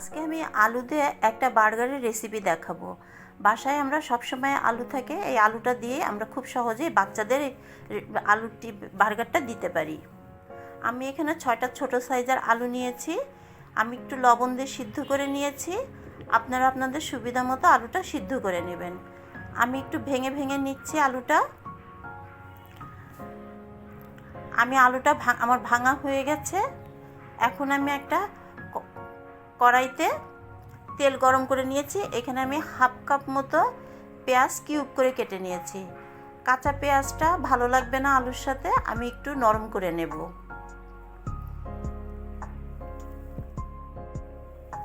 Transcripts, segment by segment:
আজকে আমি আলু দিয়ে একটা বার্গারের রেসিপি দেখাবো। বাসায় আমরা সবসময় আলু থাকে, এই আলুটা দিয়ে আমরা খুব সহজেই বাচ্চাদের আলুটি বার্গারটা দিতে পারি। আমি এখানে ছয়টা ছোট সাইজের আলু নিয়েছি, আমি একটু লবণ দিয়ে সিদ্ধ করে নিয়েছি। আপনারা আপনাদের সুবিধা মতো আলুটা সিদ্ধ করে নেবেন। আমি একটু ভেঙে ভেঙে নিচ্ছি আলুটা। আমি আলুটা আমার ভাঙা হয়ে গেছে। এখন আমি একটা কড়াইতে তেল গরম করে নিয়েছি। এখানে আমি হাফ কাপ মতো পেঁয়াজ কিউব করে কেটে নিয়েছি। কাঁচা পেঁয়াজটা ভালো লাগবে না আলুর সাথে, আমি একটু নরম করে নেব।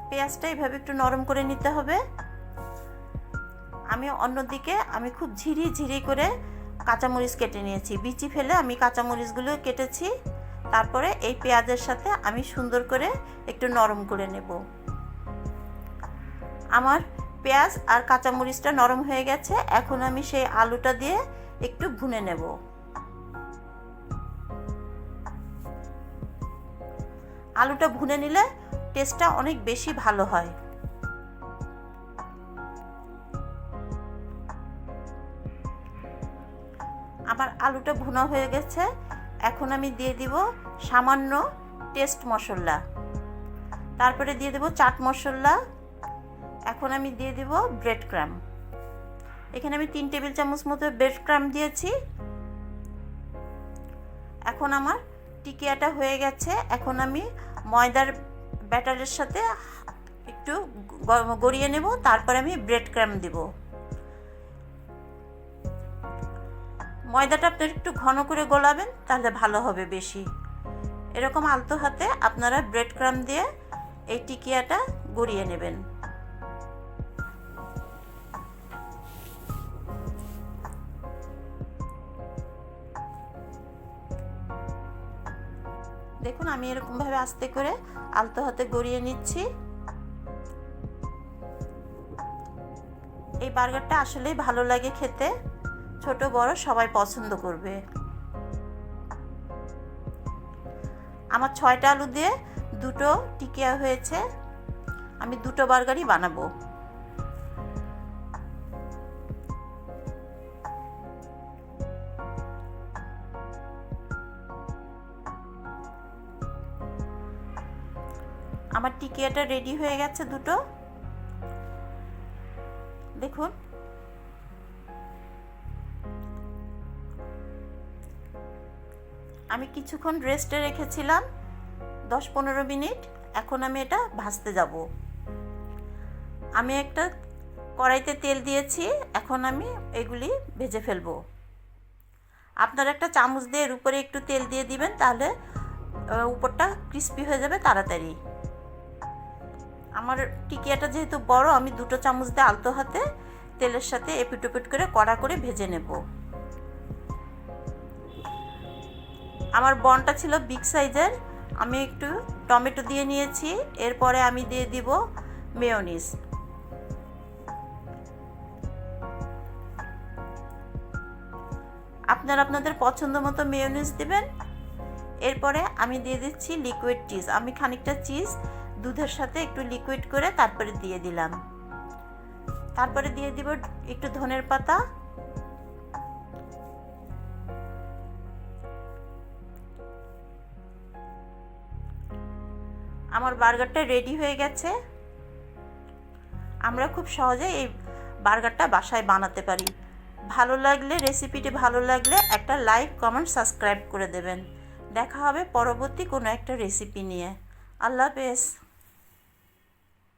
পেঁয়াজটা এইভাবে একটু নরম করে নিতে হবে। আমি অন্যদিকে আমি খুব ঝিরি ঝিরি করে কাঁচামরিচ কেটে নিয়েছি। বিচি ফেলে আমি কাঁচামরিচগুলো কেটেছি। তারপরে এই পেঁয়াজের সাথে আমি সুন্দর করে একটু নরম করে নেব। আমার পেঁয়াজ আর কাঁচামরিচটা নরম হয়ে গেছে, এখন আমি সেই আলুটা দিয়ে একটু ভুনে নেব। আলুটা ভুনে নিলে টেস্টটা অনেক বেশি ভালো হয়। আমার আলুটা ভুনা হয়ে গেছে এখন আমি দিয়ে দিব সামান্য টেস্ট মশলা। তারপরে দিয়ে দেব চাট মশলা। এখন আমি দিয়ে দিব ব্রেড ক্রাম। এখানে আমি তিন টেবিল চামচ মতো ব্রেড ক্রাম দিয়েছি। এখন আমার টিকিয়াটা হয়ে গেছে। এখন আমি ময়দার ব্যাটারের সাথে একটু গড়িয়ে নেব। তারপর আমি ব্রেড ক্রাম দিব। ময়দাটা আপনার একটু ঘন করে গোলাবেন, তাহলে ভালো হবে বেশি। এরকম আলতো হাতে আপনারা ব্রেড ক্রাম দিয়ে এই টিকিয়াটা গড়িয়ে নেবেন। দেখুন, আমি এরকমভাবে আস্তে করে আলতো হাতে গড়িয়ে নিচ্ছি। এই বার্গারটা আসলেই ভালো লাগে খেতে। ছোট, বড় সবাই পছন্দ করবে। আমার ছয়টা আলু দিয়ে দুটো টিকিয়া হয়েছে। আমি দুটো বার্গারই বানাবো। আমার টিকিয়াটা রেডি হয়ে গেছে দুটো। দেখুন। আমি কিছুক্ষণ রেস্টে রেখেছিলাম, দশ পনেরো মিনিট, এখন আমি এটা ভাজতে যাব। আমি একটা কড়াইতে তেল দিয়েছি, এখন আমি এগুলি ভেজে ফেলব। আপনার একটা চামচ দিয়ে এর উপরে একটু তেল দিয়ে দিবেন, তাহলে উপরটা ক্রিস্পি হয়ে যাবে তাড়াতাড়ি। আমার টিকিয়াটা যেহেতু বড়, আমি দুটো চামচ দিয়ে আলতো হাতে তেলের সাথে এপিট ওপিট করে কড়া করে ভেজে নেব। আমার বনটা ছিল বিগ সাইজের আমি একটু টমেটো দিয়ে নিয়েছি, এরপরে আমি দিয়ে দিব মেয়োনিজ আপনারা আপনাদের পছন্দ মতো মেয়োনিজ দেবেন। এরপরে আমি দিয়ে দিচ্ছি লিকুইড চিজ আমি খানিকটা চিজ দুধের সাথে একটু লিকুইড করে তারপরে দিয়ে দিলাম। তারপরে দিয়ে দিব একটু ধনের পাতা। আমার বার্গারটা রেডি হয়ে গেছে। আমরা খুব সহজে এই বার্গারটা বাসায় বানাতে পারি। ভালো লাগলে রেসিপিটি ভালো লাগলে একটা লাইক কমেন্ট সাবস্ক্রাইব করে দেবেন। দেখা হবে পরবর্তী কোনো একটা রেসিপি নিয়ে। আল্লাহ হাফেজ।